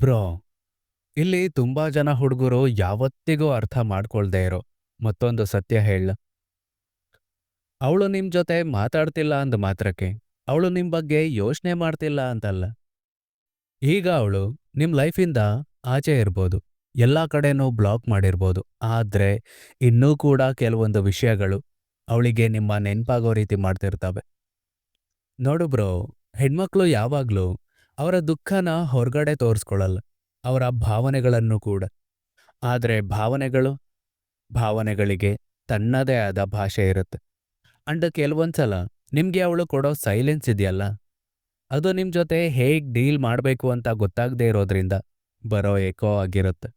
Bro, ಇಲ್ಲಿ ತುಂಬಾ ಜನ ಹುಡುಗರು ಯಾವತ್ತಿಗೂ ಅರ್ಥ ಮಾಡ್ಕೊಳ್ದೇ ಇರೋ ಮತ್ತೊಂದು ಸತ್ಯ ಹೇಳ. ಅವಳು ನಿಮ್ ಜೊತೆ ಮಾತಾಡ್ತಿಲ್ಲ ಅಂದ ಮಾತ್ರಕ್ಕೆ ಅವಳು ನಿಮ್ ಬಗ್ಗೆ ಯೋಚನೆ ಮಾಡ್ತಿಲ್ಲ ಅಂತಲ್ಲ. ಈಗ ಅವಳು ನಿಮ್ ಲೈಫಿಂದ ಆಚೆ ಇರ್ಬೋದು, ಎಲ್ಲಾ ಕಡೆನೂ ಬ್ಲಾಕ್ ಮಾಡಿರ್ಬೋದು, ಆದ್ರೆ ಇನ್ನೂ ಕೂಡ ಕೆಲವೊಂದು ವಿಷಯಗಳು ಅವಳಿಗೆ ನಿಮ್ಮ ನೆನ್ಪಾಗೋ ರೀತಿ ಮಾಡ್ತಿರ್ತವೆ. ನೋಡು ಬ್ರೋ, ಹೆಣ್ಮಕ್ಳು ಯಾವಾಗ್ಲೂ ಅವರ ದುಃಖನ ಹೊರಗಡೆ ತೋರಿಸ್ಕೊಳ್ಳಲ್ಲ, ಅವರ ಭಾವನೆಗಳನ್ನು ಕೂಡ. ಆದರೆ ಭಾವನೆಗಳು, ಭಾವನೆಗಳಿಗೆ ತನ್ನದೇ ಆದ ಭಾಷೆ ಇರುತ್ತೆ. ಅಂಡ್ ಕೆಲವೊಂದ್ಸಲ ನಿಮಗೆ ಅವಳು ಕೊಡೋ ಸೈಲೆನ್ಸ್ ಇದೆಯಲ್ಲ, ಅದು ನಿಮ್ಮ ಜೊತೆ ಹೇಗೆ ಡೀಲ್ ಮಾಡಬೇಕು ಅಂತ ಗೊತ್ತಾಗದೇ ಇರೋದ್ರಿಂದ ಬರೋ ಏಕೋ ಆಗಿರುತ್ತೆ.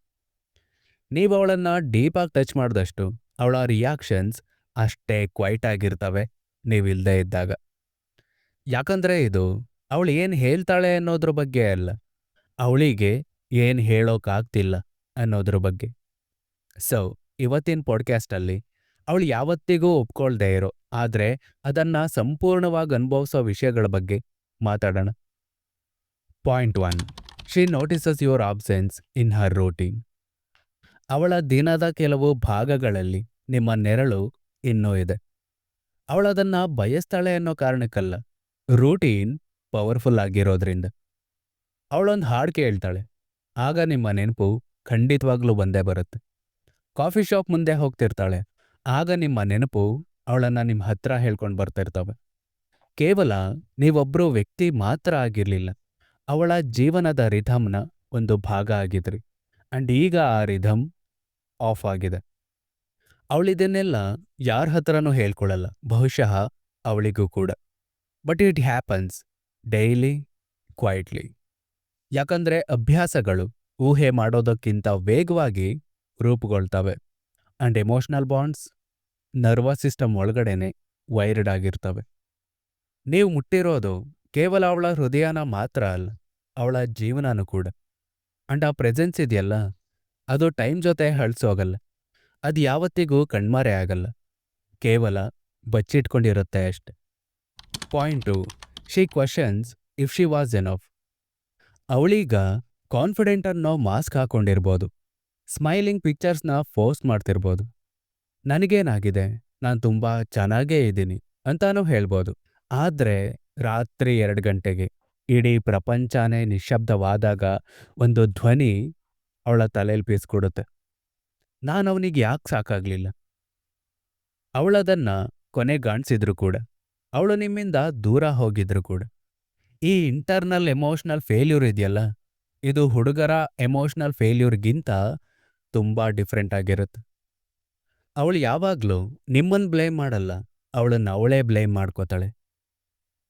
ನೀವು ಅವಳನ್ನು ಡೀಪಾಗಿ ಟಚ್ ಮಾಡಿದಷ್ಟು ಅವಳ ರಿಯಾಕ್ಷನ್ಸ್ ಅಷ್ಟೇ ಕ್ವೈಟ್ ಆಗಿರ್ತವೆ, ನೀವಿಲ್ದೇ ಇದ್ದಾಗ. ಯಾಕಂದ್ರೆ ಇದು ಅವಳು ಏನು ಹೇಳ್ತಾಳೆ ಅನ್ನೋದ್ರ ಬಗ್ಗೆ ಅಲ್ಲ. ಅವಳಿಗೆ ಏನು ಹೇಳೋಕ್ಕಾಗ್ತಿಲ್ಲ ಅನ್ನೋದ್ರ ಬಗ್ಗೆ. ಸೊ ಇವತ್ತಿನ ಪಾಡ್ಕ್ಯಾಸ್ಟಲ್ಲಿ ಅವಳು ಯಾವತ್ತಿಗೂ ಒಪ್ಕೊಳ್ದೇ ಇರೋ, ಆದರೆ ಅದನ್ನ ಸಂಪೂರ್ಣವಾಗಿ ಅನುಭವಿಸೋ ವಿಷಯಗಳ ಬಗ್ಗೆ ಮಾತಾಡೋಣ. Point one she notices your absence in her routine ಅವಳ ದಿನದ ಕೆಲವು ಭಾಗಗಳಲ್ಲಿ ನಿಮ್ಮ ನೆರಳು ಇನ್ನೂ ಇದೆ. ಅವಳದನ್ನು ಬಯಸ್ತಾಳೆ ಅನ್ನೋ ಕಾರಣಕ್ಕಲ್ಲ. ರೂಟೀನ್ ಪವರ್ಫುಲ್ ಆಗಿರೋದ್ರಿಂದ. ಅವಳೊಂದು ಹಾಡು ಕೇಳ್ತಾಳೆ. ಆಗ ನಿಮ್ಮ ನೆನಪು ಖಂಡಿತವಾಗ್ಲೂ ಬಂದೇ ಬರುತ್ತೆ. ಕಾಫಿ ಶಾಪ್ ಮುಂದೆ ಹೋಗ್ತಿರ್ತಾಳೆ. ಆಗ ನಿಮ್ಮ ನೆನಪು ಅವಳನ್ನು ನಿಮ್ಮ ಹತ್ರ ಹೇಳ್ಕೊಂಡು ಬರ್ತಿರ್ತವೆ. ಕೇವಲ ನೀವೊಬ್ಬರು ವ್ಯಕ್ತಿ ಮಾತ್ರ ಆಗಿರಲಿಲ್ಲ. ಅವಳ ಜೀವನದ ರಿಧಮ್ನ ಒಂದು ಭಾಗ ಆಗಿದ್ರಿ. ಅಂಡ್ ಈಗ ಆ ರಿಧಮ್ ಆಫ್ ಆಗಿದೆ. ಅವಳಿದನ್ನೆಲ್ಲ ಯಾರ ಹತ್ರನೂ ಹೇಳ್ಕೊಳ್ಳಲ್ಲ ಬಹುಶಃ ಅವಳಿಗೂ ಕೂಡ. But it happens daily, quietly. ಯಾಕಂದರೆ ಅಭ್ಯಾಸಗಳು ಊಹೆ ಮಾಡೋದಕ್ಕಿಂತ ವೇಗವಾಗಿ ರೂಪುಗೊಳ್ತವೆ. And emotional bonds nervous system ಒಳಗಡೆನೆ ವೈರ್ಡ್ ಆಗಿರ್ತವೆ. ನೀವು ಮುಟ್ಟಿರೋದು ಕೇವಲ ಅವಳ ಹೃದಯನ ಮಾತ್ರ ಅಲ್ಲ, ಅವಳ ಜೀವನನೂ ಕೂಡ. ಆ್ಯಂಡ್ ಆ ಪ್ರೆಸೆನ್ಸ್ ಇದೆಯಲ್ಲ, ಅದು ಟೈಮ್ ಜೊತೆ ಹಳ್ಸೋಗಲ್ಲ ಅದು ಯಾವತ್ತಿಗೂ ಕಣ್ಮರೆ ಆಗಲ್ಲ. ಕೇವಲ ಬಚ್ಚಿಟ್ಕೊಂಡಿರುತ್ತೆ ಅಷ್ಟೆ. Point she questions if she was enough ಅವಳೀಗ confident ಅನ್ನೋ ಮಾಸ್ಕ್ ಹಾಕೊಂಡಿರ್ಬೋದು. ಸ್ಮೈಲಿಂಗ್ ಪಿಕ್ಚರ್ಸ್ನ ಪೋಸ್ಟ್ ಮಾಡ್ತಿರ್ಬೋದು. ನನಗೇನಾಗಿದೆ? ನಾನು ತುಂಬ ಚೆನ್ನಾಗೇ ಇದ್ದೀನಿ ಅಂತಾನೂ ಹೇಳ್ಬೋದು. ಆದರೆ ರಾತ್ರಿ ಎರಡು ಗಂಟೆಗೆ ಇಡೀ ಪ್ರಪಂಚನೇ ನಿಶ್ಶಬ್ದವಾದಾಗ ಒಂದು ಧ್ವನಿ ಅವಳ ತಲೆಯಲ್ಲಿ ಬೀಸ್ಕೊಡುತ್ತೆ. ನಾನು ಅವನಿಗೆ ಯಾಕೆ ಸಾಕಾಗ್ಲಿಲ್ಲ? ಅವಳದನ್ನು ಕೊನೆಗಾಣಿಸಿದ್ರು ಕೂಡ. ಅವಳು ನಿಮ್ಮಿಂದ ದೂರ ಹೋಗಿದ್ರು ಕೂಡ. ಈ ಇಂಟರ್ನಲ್ ಎಮೋಷನಲ್ ಫೇಲ್ಯೂರ್ ಇದೆಯಲ್ಲ, ಇದು ಹುಡುಗರ ಎಮೋಷನಲ್ ಫೇಲ್ಯೂರ್ಗಿಂತ ತುಂಬಾ ಡಿಫ್ರೆಂಟ್ ಆಗಿರುತ್ತೆ. ಅವಳು ಯಾವಾಗಲೂ ನಿಮ್ಮನ್ನು ಬ್ಲೇಮ್ ಮಾಡಲ್ಲ, ಅವಳನ್ನು ಅವಳೇ ಬ್ಲೇಮ್ ಮಾಡ್ಕೋತಾಳೆ.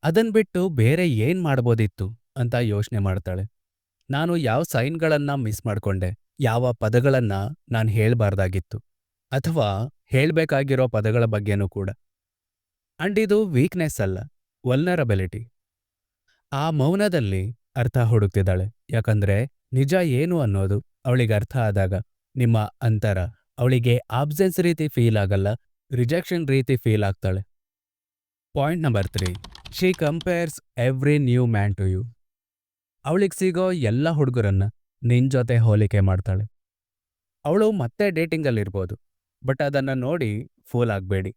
ಅದನ್ ಬಿಟ್ಟು ಬೇರೆ ಏನು ಮಾಡ್ಬೋದಿತ್ತು ಅಂತ ಯೋಚನೆ ಮಾಡ್ತಾಳೆ. ನಾನು ಯಾವ ಸೈನ್ಗಳನ್ನು ಮಿಸ್ ಮಾಡ್ಕೊಂಡೆ, ಯಾವ ಪದಗಳನ್ನು ನಾನು ಹೇಳಬಾರ್ದಾಗಿತ್ತು, ಅಥವಾ ಹೇಳಬೇಕಾಗಿರೋ ಪದಗಳ ಬಗ್ಗೆನೂ ಕೂಡ. ಅಂಡ್ ಇದು ವೀಕ್ನೆಸ್ ಅಲ್ಲ ವಲ್ನರಬಿಲಿಟಿ ಆ ಮೌನದಲ್ಲಿ ಅರ್ಥ ಹುಡುಕ್ತಿದ್ದಾಳೆ. ಯಾಕಂದ್ರೆ ನಿಜ ಏನು ಅನ್ನೋದು ಅವಳಿಗೆ ಅರ್ಥ ಆದಾಗ ನಿಮ್ಮ ಅಂತರ ಅವಳಿಗೆ ಆಬ್ಸೆನ್ಸ್ ರೀತಿ ಫೀಲ್ ಆಗಲ್ಲ ರಿಜೆಕ್ಷನ್ ರೀತಿ ಫೀಲ್ ಆಗ್ತಾಳೆ. Point number three she compares every new man to you ಅವಳಿಗೆ ಸಿಗೋ ಎಲ್ಲ ಹುಡುಗರನ್ನ ನಿನ್ ಜೊತೆ ಹೋಲಿಕೆ ಮಾಡ್ತಾಳೆ. ಅವಳು ಮತ್ತೆ ಡೇಟಿಂಗಲ್ಲಿರ್ಬೋದು ಬಟ್ ಅದನ್ನ ನೋಡಿ ಫೂಲ್ ಆಗಬೇಡಿ.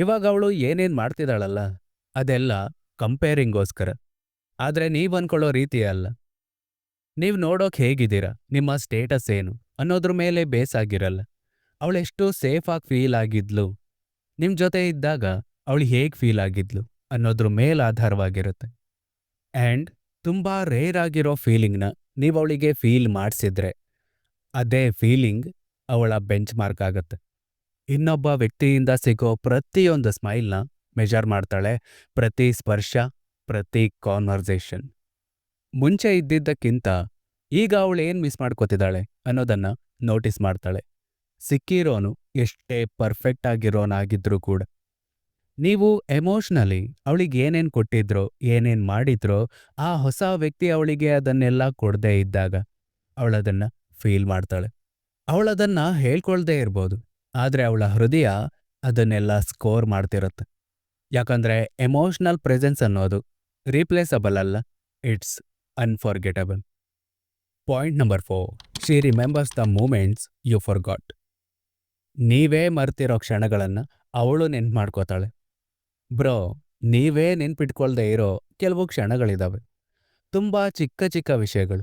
ಇವಾಗ ಅವಳು ಏನೇನ್ ಮಾಡ್ತಿದ್ದಾಳಲ್ಲ, ಅದೆಲ್ಲ ಕಂಪೇರಿಂಗೋಸ್ಕರ ಆದ್ರೆ ನೀವು ಅನ್ಕೊಳ್ಳೋ ರೀತಿ ಅಲ್ಲ. ನೀವು ನೋಡೋಕೆ ಹೇಗಿದ್ದೀರಾ? ನಿಮ್ಮ ಸ್ಟೇಟಸ್ ಏನು? ಅನ್ನೋದ್ರ ಮೇಲೆ ಬೇಸ್ ಆಗಿರಲ್ಲ. ಅವಳೆಷ್ಟು ಸೇಫ್ ಆಗಿ ಫೀಲ್ ಆಗಿದ್ಲು? ನಿಮ್ಮ ಜೊತೆ ಇದ್ದಾಗ ಅವಳು ಹೇಗ್ ಫೀಲ್ ಆಗಿದ್ಲು? ಅನ್ನೋದ್ರ ಮೇಲೆ ಆಧಾರವಾಗಿರುತ್ತೆ. ಆ್ಯಂಡ್ ತುಂಬಾ ರೇರ್ ಆಗಿರೋ ಫೀಲಿಂಗ್ನ ನೀವು ಅವಳಿಗೆ ಫೀಲ್ ಮಾಡಿಸಿದ್ರೆ, ಅದೇ ಫೀಲಿಂಗ್ ಅವಳ ಬೆಂಚ್ ಮಾರ್ಕ್ ಆಗತ್ತೆ. ಇನ್ನೊಬ್ಬ ವ್ಯಕ್ತಿಯಿಂದ ಸಿಗೋ ಪ್ರತಿಯೊಂದು ಸ್ಮೈಲ್ನ ಮೆಜರ್ ಮಾಡ್ತಾಳೆ ಪ್ರತಿ ಸ್ಪರ್ಶ, ಪ್ರತಿ ಕಾನ್ವರ್ಸೇಷನ್. ಮುಂಚೆ ಇದ್ದಿದ್ದಕ್ಕಿಂತ ಈಗ ಅವಳು ಏನು ಮಿಸ್ ಮಾಡ್ಕೋತಿದ್ದಾಳೆ ಅನ್ನೋದನ್ನ ನೋಟಿಸ್ ಮಾಡ್ತಾಳೆ. ಸಿಕ್ಕಿರೋನು ಎಷ್ಟೇ ಪರ್ಫೆಕ್ಟ್ ಆಗಿರೋನಾಗಿದ್ರೂ ಕೂಡ. ನೀವು ಎಮೋಷ್ನಲಿ ಅವಳಿಗೆ ಏನೇನು ಕೊಟ್ಟಿದ್ರೋ, ಏನೇನು ಮಾಡಿದ್ರೋ, ಆ ಹೊಸ ವ್ಯಕ್ತಿ ಅವಳಿಗೆ ಅದನ್ನೆಲ್ಲ ಕೊಡದೇ ಇದ್ದಾಗ ಅವಳದನ್ನು ಫೀಲ್ ಮಾಡ್ತಾಳೆ. ಅವಳದನ್ನು ಹೇಳ್ಕೊಳ್ದೇ ಇರ್ಬೋದು. ಆದ್ರೆ ಅವಳ ಹೃದಯ ಅದನ್ನೆಲ್ಲ ಸ್ಕೋರ್ ಮಾಡ್ತಿರುತ್ತೆ. ಯಾಕಂದ್ರೆ ಎಮೋಷನಲ್ ಪ್ರೆಸೆನ್ಸ್ ಅನ್ನೋದು ರೀಪ್ಲೇಸಬಲ್ ಅಲ್ಲ it's unforgettable point number four she remembers the moments you forgot ನೀವೇ ಮರ್ತಿರೋ ಕ್ಷಣಗಳನ್ನು ಅವಳು ನೆನ್ಪು ಮಾಡ್ಕೋತಾಳೆ ಬ್ರೋ, ನೀವೇ ನೆನ್ಪಿಟ್ಕೊಳ್ದೆ ಇರೋ ಕೆಲವು ಕ್ಷಣಗಳಿದ್ದಾವೆ ತುಂಬ ಚಿಕ್ಕ ಚಿಕ್ಕ ವಿಷಯಗಳು.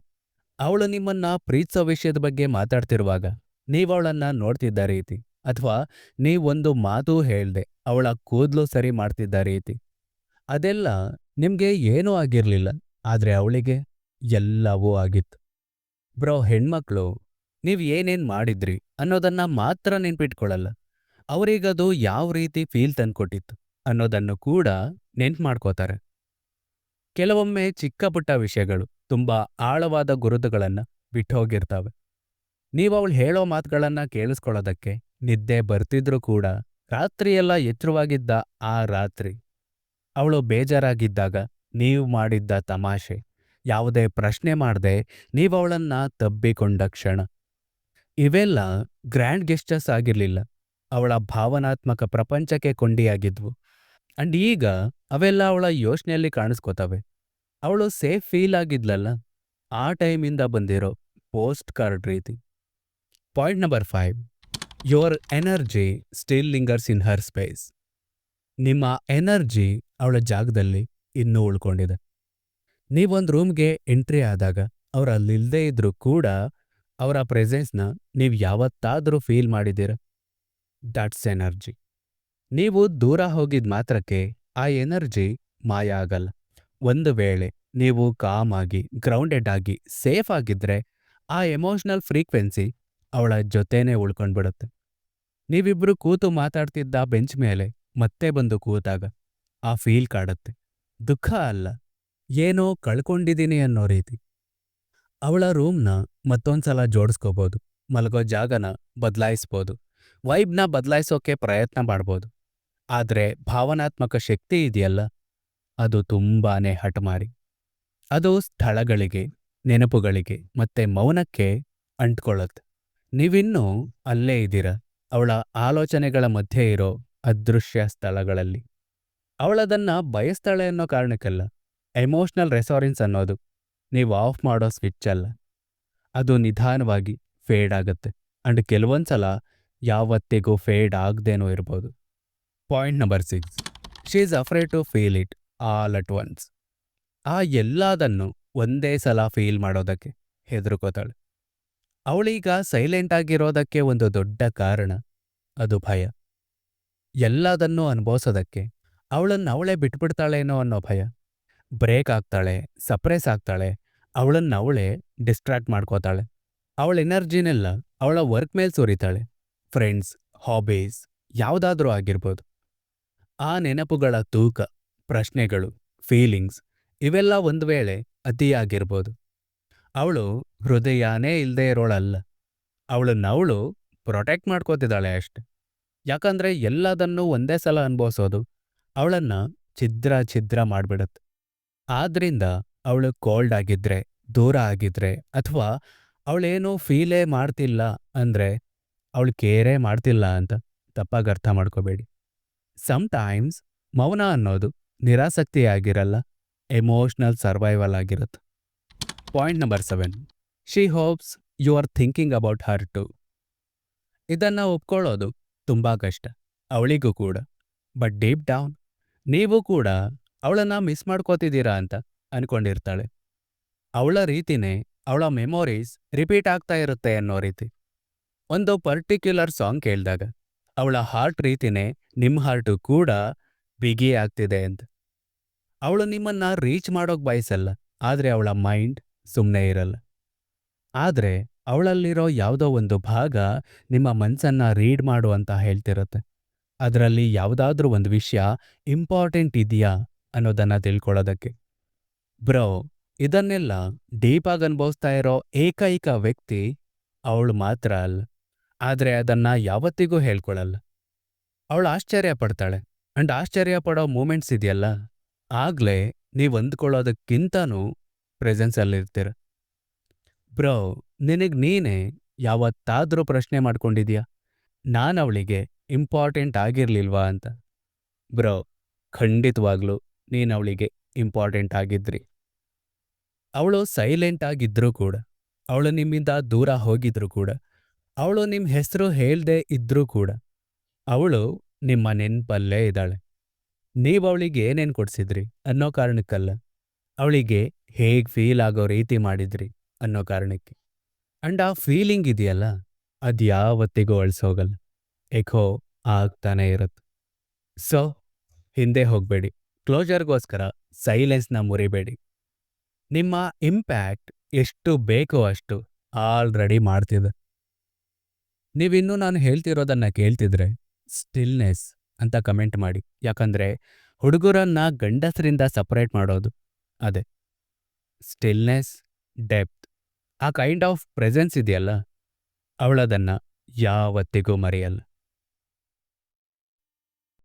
ಅವಳು ನಿಮ್ಮನ್ನ ಪ್ರೀತಿಸೋ ವಿಷಯದ ಬಗ್ಗೆ ಮಾತಾಡ್ತಿರುವಾಗ ನೀವವಳನ್ನ ನೋಡ್ತಿದ್ದ ರೀತಿ. ಅಥವಾ ನೀವೊಂದು ಮಾತು ಹೇಳ್ದೆ, ಅವಳ ಕೂದಲು ಸರಿ ಮಾಡ್ತಿದ್ದ ರೀತಿ. ಅದೆಲ್ಲ ನಿಮಗೆ ಏನೂ ಆಗಿರಲಿಲ್ಲ, ಆದರೆ ಅವಳಿಗೆ ಎಲ್ಲವೂ ಆಗಿತ್ತು. ಬ್ರೋ, ಹೆಣ್ಮಕ್ಳು, ನೀವು ಏನೇನ್ ಮಾಡಿದ್ರಿ ಅನ್ನೋದನ್ನ ಮಾತ್ರ ನೆನ್ಪಿಟ್ಕೊಳ್ಳಲ್ಲ ಅವರಿಗದು ಯಾವ ರೀತಿ ಫೀಲ್ ತಂದ್ಕೊಟ್ಟಿತ್ತು ಅನ್ನೋದನ್ನು ಕೂಡ ನೆನ್ಪು ಮಾಡ್ಕೋತಾರೆ. ಕೆಲವೊಮ್ಮೆ ಚಿಕ್ಕ ಪುಟ್ಟ ವಿಷಯಗಳು ತುಂಬಾ ಆಳವಾದ ಗುರುತುಗಳನ್ನ ಬಿಟ್ಟೋಗಿರ್ತವೆ ನೀವು ಅವಳು ಹೇಳೋ ಮಾತುಗಳನ್ನು ಕೇಳಿಸ್ಕೊಳ್ಳೋದಕ್ಕೆ ನಿದ್ದೆ ಬರ್ತಿದ್ರೂ ಕೂಡ ರಾತ್ರಿಯೆಲ್ಲ ಎಚ್ಚರವಾಗಿದ್ದ ಆ ರಾತ್ರಿ. ಅವಳು ಬೇಜಾರಾಗಿದ್ದಾಗ ನೀವು ಮಾಡಿದ್ದ ತಮಾಷೆ. ಯಾವುದೇ ಪ್ರಶ್ನೆ ಮಾಡದೆ ನೀವವಳನ್ನ ತಬ್ಬಿಕೊಂಡ ಕ್ಷಣ. ಇವೆಲ್ಲ ಗ್ರ್ಯಾಂಡ್ ಗೆಸ್ಟಸ್ ಆಗಿರಲಿಲ್ಲ. ಅವಳ ಭಾವನಾತ್ಮಕ ಪ್ರಪಂಚಕ್ಕೆ ಕೊಂಡಿಯಾಗಿದ್ವು. ಅಂಡ್ ಈಗ ಅವೆಲ್ಲ ಅವಳ ಯೋಚನೆಯಲ್ಲಿ ಕಾಣಿಸ್ಕೋತವೆ. ಅವಳು ಸೇಫ್ ಫೀಲ್ ಆಗಿದ್ಲಲ್ಲ? ಆ ಟೈಮಿಂದ ಬಂದಿರೋ ಪೋಸ್ಟ್ ಕಾರ್ಡ್ ರೀತಿ. Point number five. Your energy still lingers in her space ನಿಮ್ಮ ಎನರ್ಜಿ ಅವಳ ಜಾಗದಲ್ಲಿ ಇನ್ನೂ ಉಳ್ಕೊಂಡಿದೆ. ನೀವೊಂದು ರೂಮ್ಗೆ ಎಂಟ್ರಿ ಆದಾಗ ಅವ್ರು ಅಲ್ಲಿಲ್ಲದೆ ಇದ್ರೂ ಕೂಡ ಅವರ ಪ್ರೆಸೆನ್ಸ್ನ ನೀವು ಯಾವತ್ತಾದರೂ ಫೀಲ್ ಮಾಡಿದ್ದೀರ. ದಟ್ಸ್ ಎನರ್ಜಿ ನೀವು ದೂರ ಹೋಗಿದ ಮಾತ್ರಕ್ಕೆ ಆ ಎನರ್ಜಿ ಮಾಯ ಆಗಲ್ಲ. ಒಂದು ವೇಳೆ ನೀವು ಕಾಮ್ ಆಗಿ ಗ್ರೌಂಡೆಡ್ ಆಗಿ ಸೇಫ್ ಆಗಿದ್ದರೆ ಆ ಎಮೋಷನಲ್ ಫ್ರೀಕ್ವೆನ್ಸಿ ಅವಳ ಜೊತೆನೇ ಉಳ್ಕೊಂಡ್ಬಿಡುತ್ತೆ. ನೀವಿಬ್ರು ಕೂತು ಮಾತಾಡ್ತಿದ್ದ ಬೆಂಚ್ ಮೇಲೆ ಮತ್ತೆ ಬಂದು ಕೂತಾಗ. ಆ ಫೀಲ್ ಕಾಡುತ್ತೆ. ದುಃಖ ಅಲ್ಲ. ಏನೋ ಕಳ್ಕೊಂಡಿದ್ದೀನಿ ಅನ್ನೋ ರೀತಿ. ಅವಳ ರೂಮ್ನ ಮತ್ತೊಂದ್ಸಲ ಜೋಡಿಸ್ಕೋಬೋದು. ಮಲಗೋ ಜಾಗನ ಬದಲಾಯಿಸ್ಬೋದು. ವೈಬ್ನ ಬದಲಾಯಿಸೋಕೆ ಪ್ರಯತ್ನ ಮಾಡ್ಬೋದು. ಆದ್ರೆ ಭಾವನಾತ್ಮಕ ಶಕ್ತಿ ಇದೆಯಲ್ಲ? ಅದು ತುಂಬಾನೇ ಹಠಮಾರಿ. ಅದು ಸ್ಥಳಗಳಿಗೆ, ನೆನಪುಗಳಿಗೆ ಮತ್ತೆ ಮೌನಕ್ಕೆ ಅಂಟ್ಕೊಳ್ಳುತ್ತೆ. ನೀವಿನ್ನೂ ಅಲ್ಲೇ ಇದ್ದೀರ? ಅವಳ ಆಲೋಚನೆಗಳ ಮಧ್ಯೆ ಇರೋ ಅದೃಶ್ಯ ಸ್ಥಳಗಳಲ್ಲಿ. ಅವಳದನ್ನ ಬಯಸ್ತಾಳೆ ಅನ್ನೋ ಕಾರಣಕ್ಕಲ್ಲ ಎಮೋಷನಲ್ ರೆಸಾರೆನ್ಸ್ ಅನ್ನೋದು. ನೀವು ಆಫ್ ಮಾಡೋ ಸ್ವಿಚ್ ಅಲ್ಲ. ಅದು ನಿಧಾನವಾಗಿ ಫೇಡ್ ಆಗುತ್ತೆ. ಅಂಡ್ ಕೆಲವೊಂದ್ಸಲ ಯಾವತ್ತಿಗೂ ಫೇಡ್ ಆಗದೇನೋ ಇರ್ಬೋದು. Point number six she is afraid to feel it all at once ಆ ಎಲ್ಲದನ್ನು ಒಂದೇ ಸಲ ಫೀಲ್ ಮಾಡೋದಕ್ಕೆ ಹೆದರ್ಕೋತಾಳೆ. ಅವಳೀಗ ಸೈಲೆಂಟ್ ಆಗಿರೋದಕ್ಕೆ ಒಂದು ದೊಡ್ಡ ಕಾರಣ, ಅದು ಭಯ. ಎಲ್ಲದನ್ನೂ ಅನುಭವಿಸೋದಕ್ಕೆ ಅವಳನ್ನು ಅವಳೇ ಬಿಟ್ಬಿಡ್ತಾಳೇನೋ ಅನ್ನೋ ಭಯ. ಬ್ರೇಕ್ ಆಗ್ತಾಳೆ ಸಪ್ರೆಸ್ ಆಗ್ತಾಳೆ, ಅವಳನ್ನು ಅವಳೇ ಡಿಸ್ಟ್ರಾಕ್ಟ್ ಮಾಡ್ಕೋತಾಳೆ. ಅವಳ ಎನರ್ಜಿನೆಲ್ಲ ಅವಳ ವರ್ಕ್ ಮೇಲೆ ಸುರಿತಾಳೆ. ಫ್ರೆಂಡ್ಸ್ ಹಾಬೀಸ್ ಯಾವುದಾದ್ರೂ ಆಗಿರ್ಬೋದು. ಆ ನೆನಪುಗಳ ತೂಕ, ಪ್ರಶ್ನೆಗಳು ಫೀಲಿಂಗ್ಸ್ ಇವೆಲ್ಲ ಒಂದು ವೇಳೆ ಅತಿಯಾಗಿರ್ಬೋದು. ಅವಳು ಹೃದಯನೇ ಇಲ್ಲದೆ ಇರೋಳಲ್ಲ. ಅವಳನ್ನ ಅವಳು ಪ್ರೊಟೆಕ್ಟ್ ಮಾಡ್ಕೋತಿದ್ದಾಳೆ ಅಷ್ಟೆ. ಯಾಕಂದ್ರೆ ಎಲ್ಲದನ್ನೂ ಒಂದೇ ಸಲ ಅನುಭವಿಸೋದು ಅವಳನ್ನು ಛಿದ್ರ ಛಿದ್ರ ಮಾಡಿಬಿಡುತ್ತೆ. ಆದ್ರಿಂದ ಅವಳು ಕೋಲ್ಡ್ ಆಗಿದ್ರೆ, ದೂರ ಆಗಿದ್ರೆ ಅಥವಾ ಅವಳೇನು ಫೀಲೇ ಮಾಡ್ತಿಲ್ಲ ಅಂದ್ರೆ ಅವಳು ಕೇರೇ ಮಾಡ್ತಿಲ್ಲ ಅಂತ ತಪ್ಪಾಗಿ ಅರ್ಥ ಮಾಡ್ಕೋಬೇಡಿ. ಟೈಮ್ಸ್ ಮೌನ ಅನ್ನೋದು ನಿರಾಸಕ್ತಿ ಆಗಿರಲ್ಲ ಎಮೋಷ್ನಲ್ ಸರ್ವೈವಲ್ ಆಗಿರುತ್ತೆ. Point number seven she hopes you are thinking about her too ಇದನ್ನ ಒಪ್ಕೊಳ್ಳೋದು ತುಂಬಾ ಕಷ್ಟ. ಅವಳಿಗೂ ಕೂಡ. ಬಟ್ ಡೀಪ್ ಡೌನ್ ನೀವು ಕೂಡ ಅವಳನ್ನ ಮಿಸ್ ಮಾಡ್ಕೋತಿದ್ದೀರಾ ಅಂತ ಅನ್ಕೊಂಡಿರ್ತಾಳೆ. ಅವಳ ರೀತಿನೇ ಅವಳ ಮೆಮೊರೀಸ್ ರಿಪೀಟ್ ಆಗ್ತಾ ಇರುತ್ತೆ ಅನ್ನೋ ರೀತಿ. ಒಂದು ಪರ್ಟಿಕ್ಯುಲರ್ ಸಾಂಗ್ ಕೇಳಿದಾಗ, ಅವಳ ಹಾರ್ಟ್ ರೀತಿನೇ ನಿಮ್ಮ ಹಾರ್ಟು ಕೂಡ ಬಿಗಿ ಆಗ್ತಿದೆ ಅಂತ. ಅವಳು ನಿಮ್ಮನ್ನ ರೀಚ್ ಮಾಡೋಕ್ ಬಯಸಲ್ಲ, ಆದ್ರೆ ಅವಳ ಮೈಂಡ್ ಸುಮ್ಮನೆ ಇರಲ್ಲ. ಆದ್ರೆ ಅವಳಲ್ಲಿರೋ ಯಾವುದೋ ಒಂದು ಭಾಗ ನಿಮ್ಮ ಮನ್ಸನ್ನ ರೀಡ್ ಮಾಡು ಅಂತ ಹೇಳ್ತಿರುತ್ತೆ. ಅದರಲ್ಲಿ ಯಾವುದಾದ್ರೂ ಒಂದು ವಿಷಯ ಇಂಪಾರ್ಟೆಂಟ್ ಇದೆಯಾ ಅನ್ನೋದನ್ನ ತಿಳ್ಕೊಳ್ಳೋದಕ್ಕೆ. ಬ್ರೋ, ಇದನ್ನೆಲ್ಲ ಡೀಪಾಗಿ ಅನುಭವಿಸ್ತಾ ಇರೋ ಏಕೈಕ ವ್ಯಕ್ತಿ ಅವಳು ಮಾತ್ರ ಅಲ್ಲ. ಆದ್ರೆ ಅದನ್ನ ಯಾವತ್ತಿಗೂ ಹೇಳ್ಕೊಳ್ಳಲ್ಲ ಅವಳು ಆಶ್ಚರ್ಯ ಪಡ್ತಾಳೆ. ಅಂಡ್ ಆಶ್ಚರ್ಯ ಪಡೋ ಮೂಮೆಂಟ್ಸ್ ಇದೆಯಲ್ಲ. ಆಗ್ಲೇ ನೀವು ಅಂದ್ಕೊಳ್ಳೋದಕ್ಕಿಂತನೂ ಪ್ರೆಸೆನ್ಸಲ್ಲಿರ್ತೀರ ಬ್ರೋ, ನಿನಗ್ ನೀನೇ ಯಾವತ್ತಾದರೂ ಪ್ರಶ್ನೆ ಮಾಡ್ಕೊಂಡಿದ್ಯಾ? ನಾನು ಅವಳಿಗೆ ಇಂಪಾರ್ಟೆಂಟ್ ಆಗಿರ್ಲಿಲ್ವಾ ಅಂತ. ಬ್ರೋ, ಖಂಡಿತವಾಗ್ಲೂ ನೀನು ಅವಳಿಗೆ ಇಂಪಾರ್ಟೆಂಟ್ ಆಗಿದ್ರಿ. ಅವಳು ಸೈಲೆಂಟ್ ಆಗಿದ್ರೂ ಕೂಡ, ಅವಳು ನಿಮ್ಮಿಂದ ದೂರ ಹೋಗಿದ್ರು ಕೂಡ, ಅವಳು ನಿಮ್ಮ ಹೆಸರು ಹೇಳ್ದೇ ಇದ್ರೂ ಕೂಡ, ಅವಳು ನಿಮ್ಮ ನೆನ್ಪಲ್ಲೇ ಇದ್ದಾಳೆ. ನೀವು ಅವಳಿಗೆ ಏನೇನು ಕೊಡಿಸಿದ್ರಿ ಅನ್ನೋ ಕಾರಣಕ್ಕಲ್ಲ, ಅವಳಿಗೆ ಹೇಗೆ ಫೀಲ್ ಆಗೋ ರೀತಿ ಮಾಡಿದ್ರಿ ಅನ್ನೋ ಕಾರಣಕ್ಕೆ. ಅಂಡ್ ಆ ಫೀಲಿಂಗ್ ಇದೆಯಲ್ಲ, ಅದು ಯಾವತ್ತಿಗೂ ಅಳಿಸೋಗಲ್ಲ. ಎಕೋ ಆಗ್ತಾನೆ ಇರುತ್ತೆ. ಸೊ ಹಿಂದೆ ಹೋಗಬೇಡಿ. ಕ್ಲೋಜರ್ಗೋಸ್ಕರ ಸೈಲೆನ್ಸ್ನ ಮುರಿಬೇಡಿ. ನಿಮ್ಮ ಇಂಪ್ಯಾಕ್ಟ್ ಎಷ್ಟು ಬೇಕೋ ಅಷ್ಟು ಆಲ್ರೆಡಿ ಮಾಡ್ತಿದೆ. ನೀವಿನ್ನೂ ನಾನು ಹೇಳ್ತಿರೋದನ್ನ ಕೇಳ್ತಿದ್ರೆ ಸ್ಟಿಲ್ನೆಸ್ ಅಂತ ಕಮೆಂಟ್ ಮಾಡಿ. ಯಾಕಂದ್ರೆ, ಹುಡುಗರನ್ನ ಗಂಡಸರಿಂದ ಸಪರೇಟ್ ಮಾಡೋದು, ಅದೇ. ಸ್ಟಿಲ್ನೆಸ್ ಡೆಪ್ತ್ ಆ ಕೈಂಡ್ ಆಫ್ ಪ್ರೆಸೆನ್ಸ್ ಇದೆಯಲ್ಲ ಅವಳದನ್ನು ಯಾವತ್ತಿಗೂ ಮರೆಯಲ್ಲ.